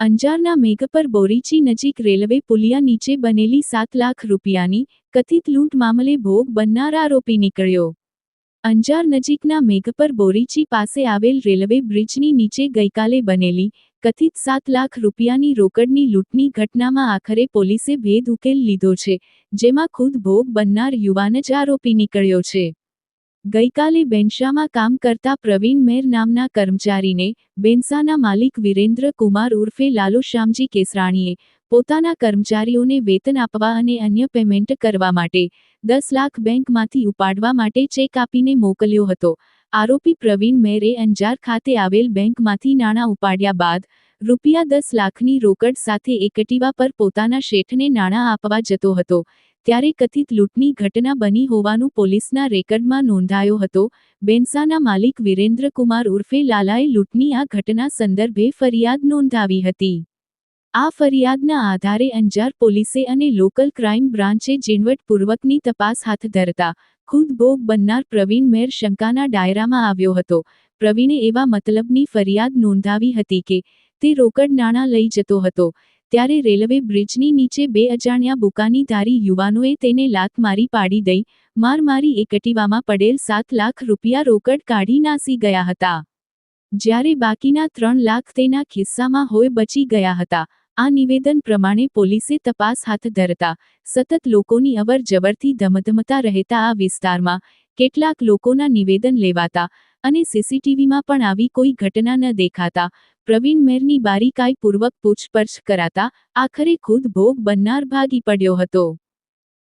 અંજારના મેઘપર બોરીચી નજીક રેલવે પુલિયા નીચે બનેલી સાત લાખ રૂપિયાની કથિત લૂંટ મામલે ભોગ બનનાર આરોપી નીકળ્યો. અંજાર નજીકના મેઘપર બોરીચી પાસે આવેલ રેલવે બ્રિજની નીચે ગઈકાલે બનેલી કથિત સાત લાખ રૂપિયાની રોકડની લૂંટની ઘટનામાં આખરે પોલીસે ભેદ ઉકેલ લીધો છે, જેમાં ખુદ ભોગ બનનાર યુવાન જ આરોપી નીકળ્યો છે. ગઈકાલે બેન્શામાં કામ કરતા પ્રવીણ મેર નામના કર્મચારીને બેન્સાના માલિક વિરેન્દ્ર કુમાર ઉર્ફે લાલુ શ્યામજી કેસરાણીએ પોતાના કર્મચારીઓને વેતન આપવા અને અન્ય પેમેન્ટ કરવા માટે દસ લાખ બેંકમાંથી ઉપાડવા માટે ચેક આપીને મોકલ્યો હતો. આરોપી પ્રવીણ મેરે અંજાર ખાતે આવેલ બેંકમાંથી નાણાં ઉપાડ્યા બાદ રૂપિયા દસ લાખની રોકડ સાથે એકટીવા પર પોતાના શેઠને નાણાં આપવા જતો હતો. ત્યારે કથિત લૂંટની ઘટના બની હોવાનું પોલીસના રેકર્ડમાં નોંધાયો હતો. બેન્સાના માલિક વિરેન્દ્ર કુમાર ઉર્ફે લાલાએ લૂંટની આ ઘટના સંદર્ભે ફરિયાદ નોંધાવી હતી. આ ફરિયાદના આધારે અંજાર પોલીસે અને લોકલ ક્રાઇમ બ્રાન્ચે ઝીણવટપૂર્વકની તપાસ હાથ ધરતા ખુદ ભોગ બનનાર પ્રવીણ મેર શંકાના ડાયરામાં આવ્યો હતો. પ્રવીણે એવા મતલબની ફરિયાદ નોંધાવી હતી કે તે રોકડ નાણાં લઈ જતો હતો. ત્યારે રેલવે બ્રિજની નીચે બે અજાણ્યા બુકાનીધારી યુવાનોએ તેને લાત મારી પાડી દઈ માર મારી એકટીવામાં પડેલ સાત લાખ રૂપિયા રોકડ કાઢી નાસી ગયા હતા. જ્યારે બાકીના ત્રણ લાખ તેના ખિસ્સામાં હોય બચી ગયા હતા. આ નિવેદન પ્રમાણે પોલીસે તપાસ હાથ ધરતા સતત લોકોની અવર જવરથી ધમધમતા રહેતા આ વિસ્તારમાં કેટલાક લોકોના નિવેદન લેવાતા અને સીસીટીવીમાં પણ આવી કોઈ ઘટના ન દેખાતા પ્રવીણ મેરની બારીકાઈપૂર્વક પૂછપરછ કરાતા આખરે ખુદ ભોગ બનનાર ભાગી પડ્યો હતો.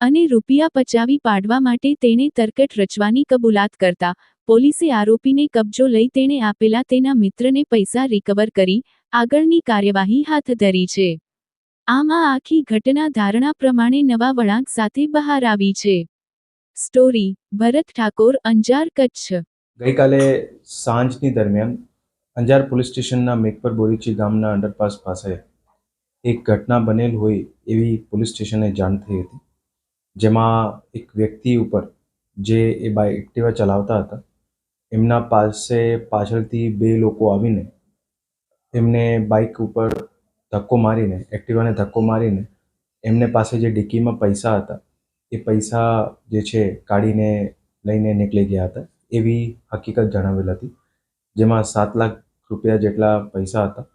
અને રૂપિયા પચાવી પાડવા માટે તેણે તરકટ રચવાની કબૂલાત કરતા પોલીસે આરોપીને કબજો લઈ તેણે આપેલા તેના મિત્રને પૈસા રિકવર કરી, આગળની કાર્યવાહી હાથ ધરી છે. આમાં આખી ઘટના ધારણા પ્રમાણે નવા વળાંક સાથે બહાર આવી છે. સ્ટોરી, ભરત ઠાકોર, અંજાર કચ્છ. ગઈકાલે સાંજની દરમિયાન અંજાર પોલીસ સ્ટેશનના મેકપર બોરીચી ગામના અંડરપાસ પાસે એક ઘટના બનેલ હોય એવી પોલીસ સ્ટેશને જાણ થઈ હતી, જેમાં એક વ્યક્તિ ઉપર, જે એ બાય એક્ટિવા ચલાવતા હતા એમના પાસે પાછળથી બે લોકો આવીને એમને બાઇક ઉપર ધક્કો મારીને એક્ટિવાને ધક્કો મારીને એમને પાસે જે ડિક્કીમાં પૈસા હતા, એ પૈસા જે છે કાઢીને લઈને નીકળી ગયા હતા, એવી હકીકત જણાવેલ હતી, જેમાં સાત લાખ રૂપિયા જેટલા પૈસા હતા.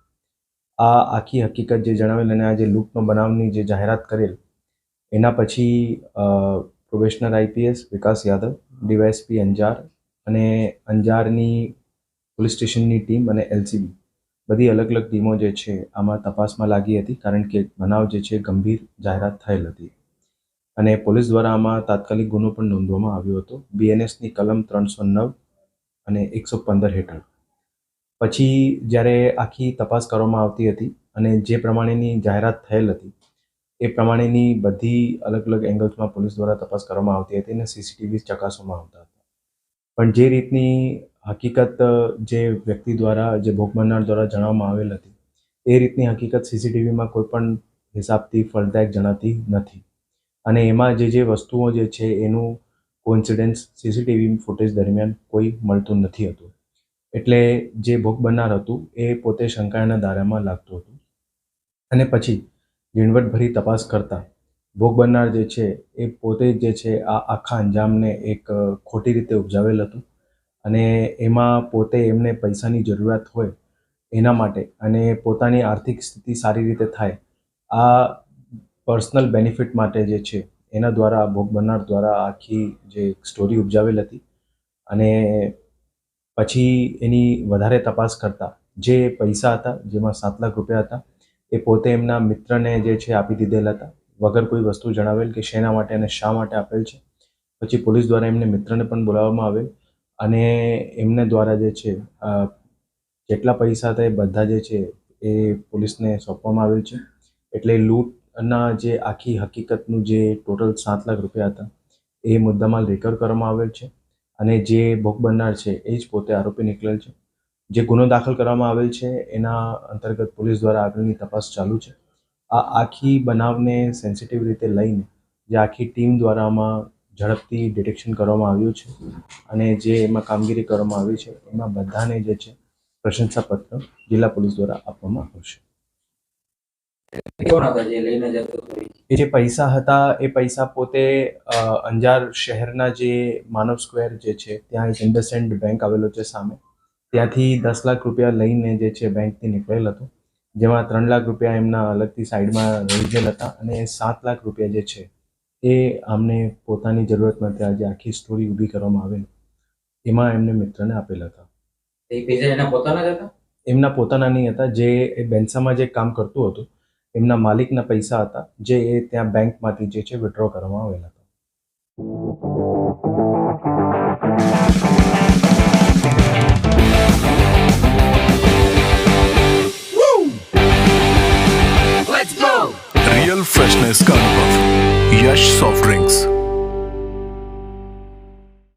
આ આખી હકીકત જે જણાવેલ અને આ જે લૂંટનો બનાવની જે જાહેરાત કરેલ, એના પછી probationer IPS Vikas Yadav DYSP Anjar અને અંજારની પોલીસ સ્ટેશનની ટીમ અને એલસીબી બધી અલગ અલગ ટીમો જે છે, આમાં તપાસમાં લાગી હતી કારણ કે બનાવ જે છે, ગંભીર જાહેરાત થયેલ હતી. અને પોલીસ દ્વારા આમાં તાત્કાલિક ગુનો પણ નોંધવામાં આવ્યો હતો. બીએનએસની કલમ ત્રણસો નવ અને એકસો પંદર હેઠળ. પછી જ્યારે આખી તપાસ કરવામાં આવતી હતી અને જે પ્રમાણેની જાહેરાત થયેલ હતી, એ પ્રમાણેની બધી અલગ અલગ એંગલ્સમાં પોલીસ દ્વારા તપાસ કરવામાં આવતી હતી અને સીસીટીવી ચકાસવામાં આવતા હતા. પણ જે રીતની હકીકત જે વ્યક્તિ દ્વારા, જે ભોગ બનનાર દ્વારા જણાવવામાં આવેલ હતી, એ રીતની હકીકત સીસીટીવીમાં કોઈ પણ હિસાબથી ફળદાયક જણાતી નથી. અને એમાં જે જે વસ્તુઓ જે છે, એનું કોઇન્સિડન્સ સીસીટીવી ફૂટેજ દરમિયાન કોઈ મળતું નથી હતું. એટલે જે ભોગ બનનાર હતું, એ પોતે શંકાના દાયરામાં લાગતું હતું. અને પછી ઝીણવટભરી તપાસ કરતા ભોગ બનનાર જે છે, એ પોતે જે છે, આ આખા અંજામને એક ખોટી રીતે ઉપજાવેલ હતું. અને એમાં પોતે એમને પૈસાની જરૂરિયાત હોય એના માટે અને પોતાની આર્થિક સ્થિતિ સારી રીતે થાય, આ પર્સનલ બેનિફિટ માટે જે છે, એના દ્વારા, ભોગ બનનાર દ્વારા આખી જે સ્ટોરી ઉપજાવેલ હતી. અને પછી એની વધારે તપાસ કરતા જે પૈસા હતા, જેમાં સાત લાખ રૂપિયા હતા, એ પોતે એમના મિત્રને જે છે, આપી દીધેલા હતા. વગર કોઈ વસ્તુ જણાવેલ કે શેના માટે અને શા માટે આપેલ છે. પછી પોલીસ દ્વારા એમને મિત્રને પણ બોલાવવામાં આવેલ અને એમને દ્વારા જે છે જેટલા પૈસા હતા એ બધા જે છે એ પોલીસને સોંપવામાં આવેલ છે. એટલે લૂંટના જે આખી હકીકતનું જે ટોટલ સાત લાખ રૂપિયા હતા એ મુદ્દામાં રેકર કરવામાં આવેલ છે અને જે ભોગ બનનાર છે એ જ પોતે આરોપી નીકળેલ છે. જે ગુનો દાખલ કરવામાં આવેલ છે એના અંતર્ગત પોલીસ દ્વારા આગળની તપાસ ચાલુ છે. આ આખી બનાવને સેન્સિટિવ રીતે લઈને જે આખી ટીમ દ્વારા આમાં ઝડપથી ડિટેક્શન કરવામાં આવ્યું છે અને જે એમાં કામગીરી કરવામાં આવી છે એમાં બધાને જે છે પ્રશંસાપત્ર જિલ્લા પોલીસ દ્વારા આપવામાં આવશે? એ જે પૈસા હતા એ પૈસા પોતે અંજાર શહેરના જે માનવ સ્ક્વેર જે છે ત્યાં એક ઇન્ડસેન્ડ બેંક આવેલો છે સામે. ત્યાંથી દસ લાખ રૂપિયા લઈને જે છે બેંકથી નીકળેલ હતો. જેમાં ત્રણ લાખ રૂપિયા એમના અલગથી સાઈડમાં ગયેલ હતા અને સાત લાખ રૂપિયા જે છે એ અમને પોતાની જરૂરત માટે આજે આખી સ્ટોરી ઊભી કરવામાં આવેલ. એમાં એમને મિત્રને આપેલા હતા. એના પોતાના હતા? એમના પોતાના નહીં હતા જે એ બેન્સામાં જે કામ કરતું હતું એમના માલિકના પૈસા હતા જે એ ત્યાં બેંકમાંથી જે છે વિડ્રો કરવામાં આવેલા હતા. નેશનલ સ્કર્ન પફ યશ સોફ્ટ ડ્રિંક્સ